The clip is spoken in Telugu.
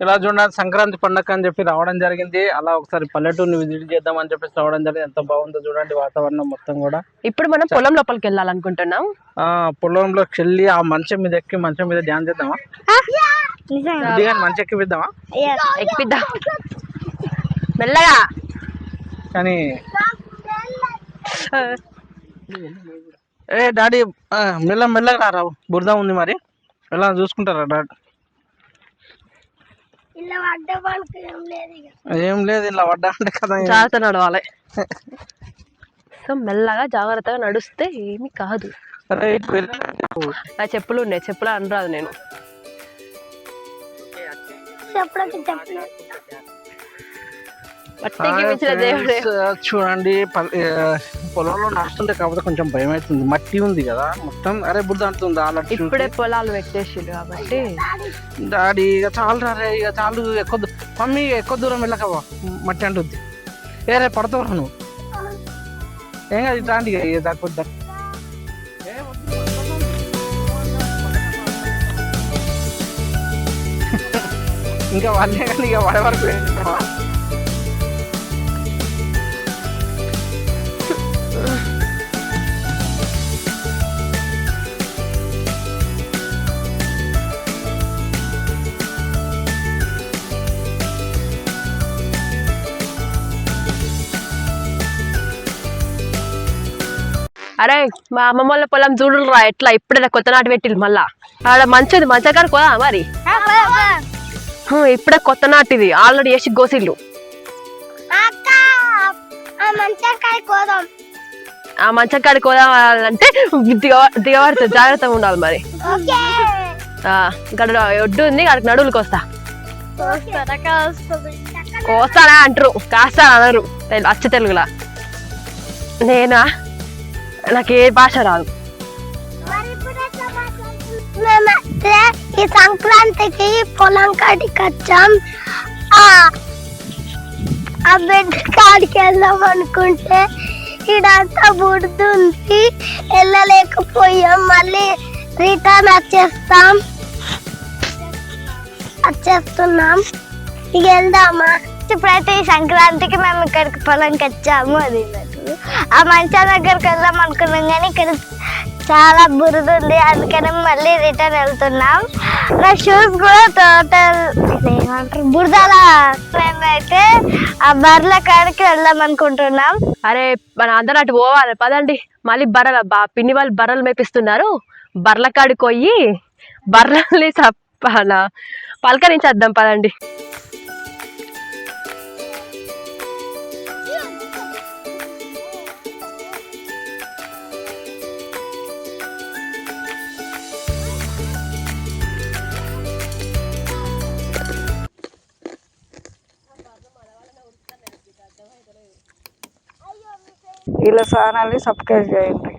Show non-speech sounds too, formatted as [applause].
ఇలా చూడండి సంక్రాంతి పండగ అని చెప్పి రావడం జరిగింది. అలా ఒకసారి పల్లెటూరుని విజిట్ చేద్దాం అని చెప్పేసి రావడం జరిగింది. ఎంత బాగుందో చూడండి వాతావరణం మొత్తం కూడా. ఇప్పుడు మనం పొలం లోపలికి వెళ్ళాలనుకుంటున్నాం. ఆ పొలంలో చెల్లి ఆ మంచం మీద ఎక్కి మంచం మీద ధ్యానం చేద్దామా? దిగాని మంచి ఎక్కి విద్దామా ఎక్కిద్దాం. మెల్లగా. కానీ ఏ డాడీ ఆ, మెల్ల మెల్లగా రా. బురద ఉంది మరి. ఎలా చూసుకుంటారా డాడీ? ఏం లేదు ఇలా పడ్డా అంటే కదా జాగ్రత్త నడవాలి. [laughs] సో మెల్లగా జాగ్రత్తగా నడుస్తే ఏమీ కాదు. నా చెప్పులు ఉన్నాయి చెప్పులు అనరాదు నేను. మట్టికి మించిన దేవుడే Friends, చూడండి పొలంలో నడుస్తుంటే కాకపోతే కొంచెం భయం అవుతుంది మట్టి ఉంది కదా మొత్తం అరే బుద్ధ అంటుంది అలా ఇప్పుడే పొలాలు పెట్టేసిండు కాబట్టి. డాడీ ఇక చాలు రా ఇక చాలు ఎక్కువ మమ్మీ ఎక్కువ దూరం వెళ్ళకవా మట్టి అంటుంది ఏ రే పడతావు నువ్వు. ఏం కాదు ఇట్లా అండి ఇక దాక్కొద్దా [laughs] ఇంకా వాళ్ళే కానీ ఇక వాడే వరకు అరే మా అమ్మమ్మ వాళ్ళ పొలం చూడు రా ఎట్లా ఇప్పుడే కొత్త నాటు పెట్టిల్లు మళ్ళా. ఆడ మంచిది మంచకాడ పోదా మరి? హు, ఇప్పుడే కొత్త నాటు ఇది ఆల్రెడీ వేసి గోసిల్లు ఆ మంచకాడికి పోదామంటే దిగ దిగబడుతుంది జాగ్రత్తగా ఉండాలి మరి. ఇక్కడ ఒడ్డు ఉంది అక్కడికి నడువులకు వస్తా. కోస్తానా అంటారు కాస్తానా అనరు అచ్చ తెలుగులా. నేనా? నాకు ఏ భాష రాదు. మేమైతే ఈ సంక్రాంతికి పొలం కాడికి వచ్చాం. ఆ ఆ బిడ్డ కాడికి వెళ్దాం అనుకుంటే ఇడంతా బుడుతుంది వెళ్ళలేకపోయాం. మళ్ళీ రిటర్న్ వచ్చేస్తాం. వచ్చేస్తున్నాం. ఇక వెళ్దామా? ఇప్పుడైతే ఈ సంక్రాంతికి మేము ఇక్కడికి పొలంకి వచ్చాము అది ఆ మంచం దగ్గరికి వెళ్దాం అనుకున్నాం కానీ ఇక్కడ చాలా బురద ఉంది. అందుకని మళ్ళీ రిటర్న్ వెళ్తున్నాం. నా షూస్ కూడా టోటల్ ఏమంటారు? బురదల. మేమైతే ఆ బర్ల కాడికి వెళ్దాం అనుకుంటున్నాం. అరే మన అందరం అటు పోవాలి. పదండి. మళ్ళీ బర్రెల బా పిన్ని వాళ్ళు బర్రెలు మేపిస్తున్నారు. బర్రెల కాడికి పోయి బర్రెల్ని చప్పాల పలకరించేద్దాం పదండి. వీళ్ళ సానాల్ని సబ్స్క్రైబ్ చేయండి.